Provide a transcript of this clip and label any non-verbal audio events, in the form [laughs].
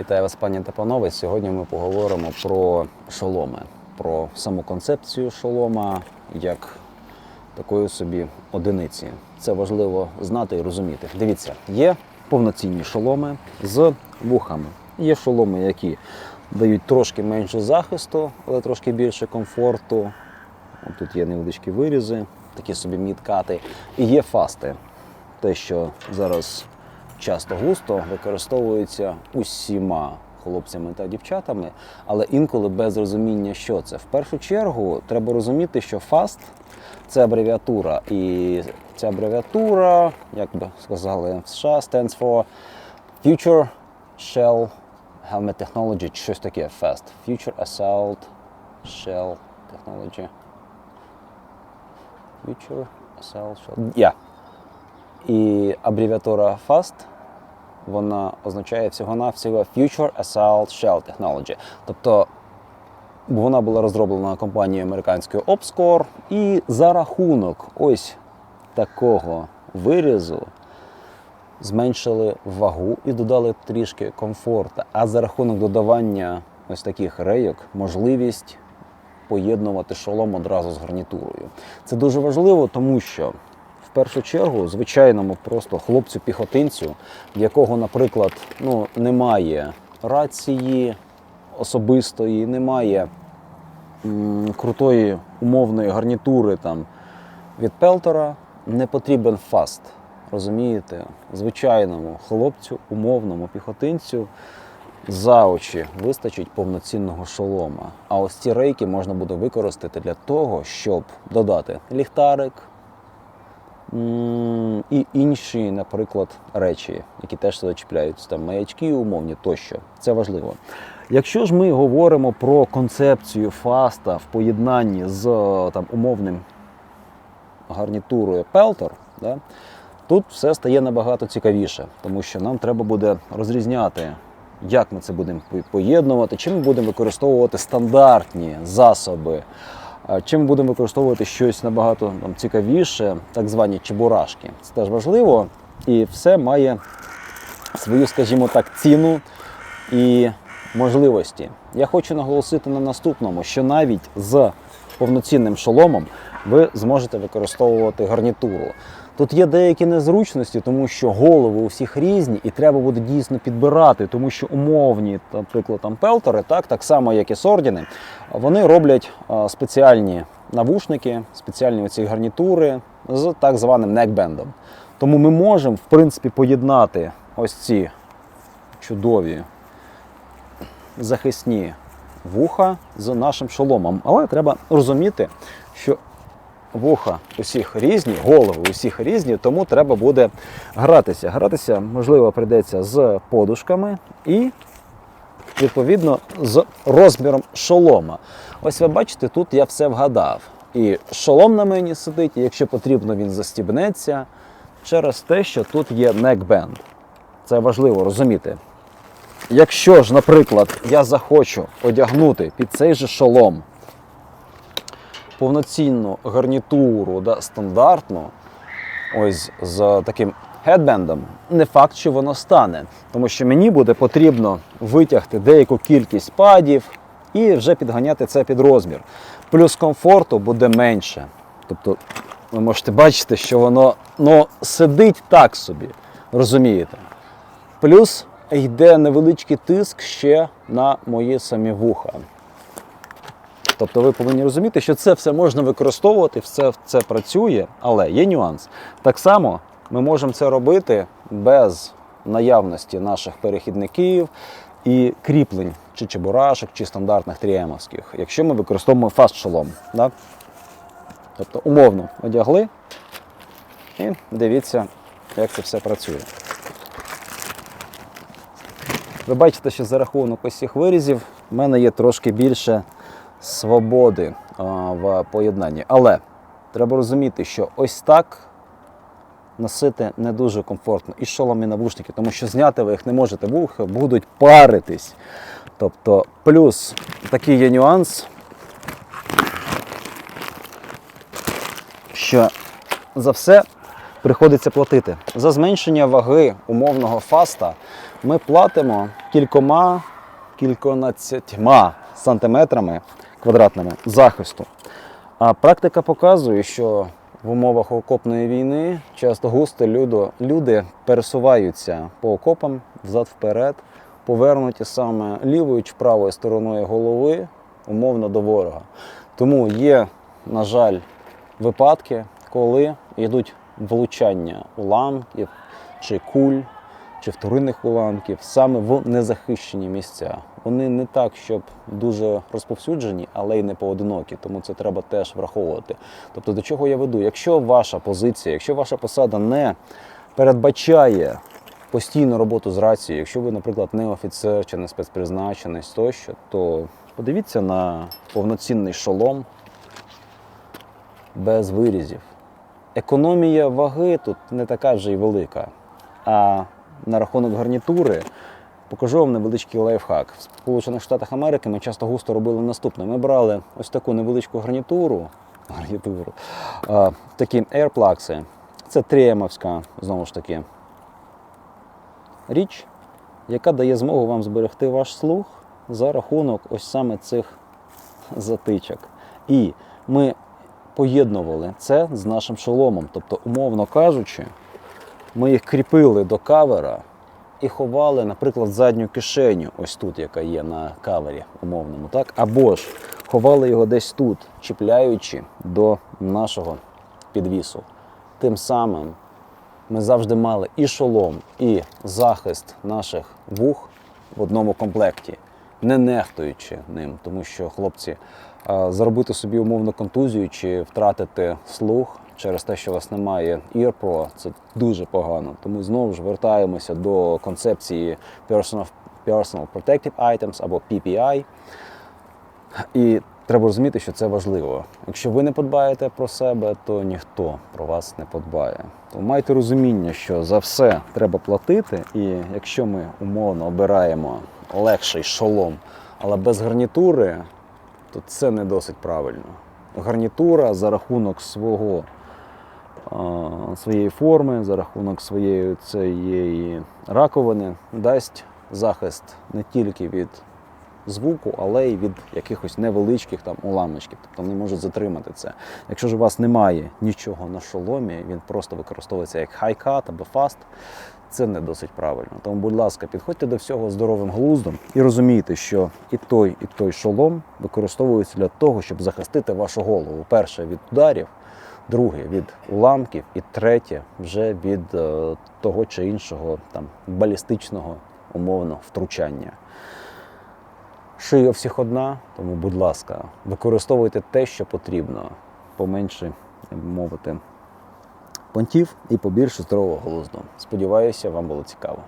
Вітаю вас, пані та панове. Сьогодні ми поговоримо про шоломи, про саму концепцію шолома як такої собі одиниці. Це важливо знати і розуміти. Дивіться, є повноцінні шоломи з вухами. Є шоломи, які дають трошки менше захисту, але трошки більше комфорту. От Тут є невеличкі вирізи, такі собі міткати. І є фасти. Те, що зараз часто густо використовується усіма хлопцями та дівчатами, але інколи без розуміння, що це. В першу чергу треба розуміти, що FAST – це абревіатура. І ця абревіатура, як би сказали в США, stands for Future Shell Helmet Technology, щось таке FAST. Future Assault Shell Technology. Future Assault Shell. Yeah. І абревіатура FAST вона означає всього-навсього Future Assault Shell Technology. Тобто вона була розроблена компанією американською Opscore, і за рахунок ось такого вирізу зменшили вагу і додали трішки комфорту. А за рахунок додавання ось таких рейок можливість поєднувати шолом одразу з гарнітурою. Це дуже важливо, тому що першу чергу звичайному просто хлопцю-піхотинцю, в якого, наприклад, ну, немає рації особистої, немає м, крутої умовної гарнітури там, від Пелтора, не потрібен фаст. Розумієте, звичайному хлопцю, умовному піхотинцю за очі вистачить повноцінного шолома. А ось ці рейки можна буде використати для того, щоб додати ліхтарик і інші, наприклад, речі, які теж сюди чіпляються, там маячки умовні тощо. Це важливо. Якщо ж ми говоримо про концепцію фаста в поєднанні з там, умовним гарнітурою Peltor, да, тут все стає набагато цікавіше, тому що нам треба буде розрізняти, як ми це будемо поєднувати, чи ми будемо використовувати стандартні засоби, чи ми будемо використовувати щось набагато там, цікавіше, так звані чебурашки. Це теж важливо, і все має свою, скажімо так, ціну і можливості. Я хочу наголосити на наступному, що навіть з повноцінним шоломом ви зможете використовувати гарнітуру. Тут є деякі незручності, тому що голови у всіх різні, і треба буде дійсно підбирати, тому що умовні, наприклад, там пелтори, так, так само як і сордіни, вони роблять а, спеціальні навушники, спеціальні оці гарнітури з так званим некбендом. Тому ми можемо, в принципі, поєднати ось ці чудові захисні вуха з нашим шоломом. Але треба розуміти, що вуха усіх різні, голови усіх різні, тому треба буде гратися. Гратися, можливо, прийдеться з подушками і, відповідно, з розміром шолома. Ось ви бачите, тут я все вгадав. І шолом на мені сидить, і якщо потрібно, він застібнеться через те, що тут є некбенд. Це важливо розуміти. Якщо ж, наприклад, я захочу одягнути під цей же шолом повноцінну гарнітуру, да, стандартну, ось з таким хедбендом, не факт, що воно стане. Тому що мені буде потрібно витягти деяку кількість падів і вже підганяти це під розмір. Плюс комфорту буде менше. Тобто ви можете бачити, що воно ну, сидить так собі. Розумієте? Плюс йде невеличкий тиск ще на мої самі вуха. Тобто ви повинні розуміти, що це все можна використовувати, все це працює, але є нюанс. Так само ми можемо це робити без наявності наших перехідників і кріплень, чи чебурашок, чи стандартних тріємовських, якщо ми використовуємо фаст шолом. Да? Тобто умовно одягли і дивіться, як це все працює. Ви бачите, що за рахунок ось цих вирізів в мене є трошки більше свободи в поєднанні. Але треба розуміти, що ось так носити не дуже комфортно. І шолом, навушники, тому що зняти ви їх не можете, вуха будуть паритись. Тобто, плюс такий є нюанс, що за все приходиться платити. За зменшення ваги умовного фаста ми платимо кількома, кільконадцятьма сантиметрами квадратними захисту. А практика показує, що в умовах окопної війни часто густо люди, люди пересуваються по окопам взад-вперед, повернуті саме лівою чи правою стороною голови, умовно до ворога. Тому є, на жаль, випадки, коли йдуть влучання уламків чи куль, чи вторинних уламків саме в незахищені місця. Вони не так, щоб дуже розповсюджені, але й не поодинокі, тому це треба теж враховувати. Тобто, до чого я веду? Якщо ваша позиція, якщо ваша посада не передбачає постійну роботу з рацією, якщо ви, наприклад, не офіцер чи не спецпризначенець тощо, то подивіться на повноцінний шолом без вирізів. Економія ваги тут не така вже й велика. А на рахунок гарнітури покажу вам невеличкий лайфхак. В Сполучених Штатах Америки ми часто густо робили наступне. Ми брали ось таку невеличку гарнітуру, [laughs] гарнітуру а, такі AirPlugs. Це тріємовська, знову ж таки, річ, яка дає змогу вам зберегти ваш слух за рахунок ось саме цих затичок. І ми поєднували це з нашим шоломом. Тобто, умовно кажучи, ми їх кріпили до кавера і ховали, наприклад, задню кишеню, ось тут, яка є на кавері умовному, так? Або ж ховали його десь тут, чіпляючи до нашого підвісу. Тим самим ми завжди мали і шолом, і захист наших вух в одному комплекті, не нехтуючи ним, тому що хлопці заробити собі умовно контузію чи втратити слух через те, що у вас немає EarPro, це дуже погано. Тому знову ж вертаємося до концепції Personal, Personal Protective Items або PPI. І треба розуміти, що це важливо. Якщо ви не подбаєте про себе, то ніхто про вас не подбає. Тому майте розуміння, що за все треба платити, і якщо ми умовно обираємо легший шолом, але без гарнітури, то це не досить правильно. Гарнітура за рахунок свого, своєї форми, за рахунок своєї цієї раковини дасть захист не тільки від звуку, але й від якихось невеличких там уламочків. Тобто вони можуть затримати це. Якщо ж у вас немає нічого на шоломі, він просто використовується як хай-кат або фаст, це не досить правильно. Тому, будь ласка, підходьте до всього здоровим глуздом і розумійте, що і той, і той шолом використовуються для того, щоб захистити вашу голову. Перше від ударів, друге від уламків, і третє вже від е, того чи іншого там балістичного умовно втручання. Шия всіх одна, тому, будь ласка, використовуйте те, що потрібно, поменше, мовити, понтів і побільше здорового глузду. Сподіваюся, вам було цікаво.